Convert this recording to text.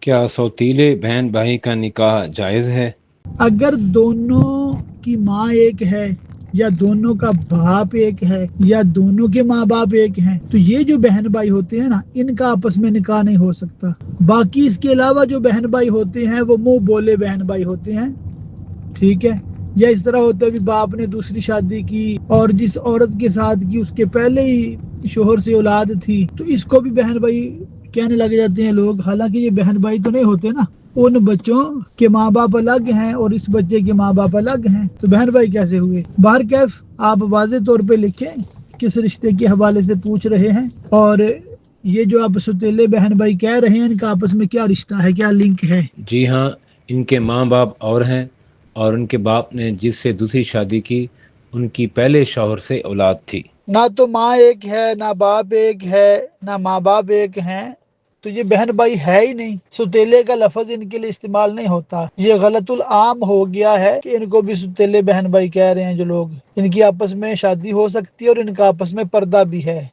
کیا سوتیلے بہن بھائی کا نکاح جائز ہے؟ اگر دونوں کی ماں ایک ہے یا دونوں کا باپ ایک ہے یا دونوں کے ماں باپ ایک ہیں، تو یہ جو بہن بھائی ہوتے ہیں نا، ان کا آپس میں نکاح نہیں ہو سکتا۔ باقی اس کے علاوہ جو بہن بھائی ہوتے ہیں، وہ منہ بولے بہن بھائی ہوتے ہیں۔ ٹھیک ہے؟ یا اس طرح ہوتا ہے بھی باپ نے دوسری شادی کی اور جس عورت کے ساتھ کی، اس کے پہلے ہی شوہر سے اولاد تھی، تو اس کو بھی بہن بھائی کہنے لگ جاتے ہیں لوگ، حالانکہ یہ بہن بھائی تو نہیں ہوتے نا۔ ان بچوں کے ماں باپ الگ ہیں اور اس بچے کے ماں باپ الگ ہیں۔ تو بہن بھائی کیسے ہوئے؟ باہر کیف آپ واضح طور پہ لکھیں کس رشتے کے حوالے سے پوچھ رہے ہیں۔ اور یہ جو آپ ستیلے بہن بھائی کہہ رہے ہیں، ان کا آپس میں کیا رشتہ ہے، کیا لنک ہے؟ جی ہاں ان کے ماں باپ اور ہیں اور ان کے باپ نے جس سے دوسری شادی کی، ان کی پہلے شوہر سے اولاد تھی۔ نہ تو ماں ایک ہے، نہ باپ ایک ہے، نہ ماں باپ ایک ہیں۔ تو یہ بہن بھائی ہے ہی نہیں۔ ستیلے کا لفظ ان کے لیے استعمال نہیں ہوتا۔ یہ غلط العام ہو گیا ہے کہ ان کو بھی ستیلے بہن بھائی کہہ رہے ہیں جو لوگ۔ ان کی آپس میں شادی ہو سکتی ہے اور ان کا آپس میں پردہ بھی ہے۔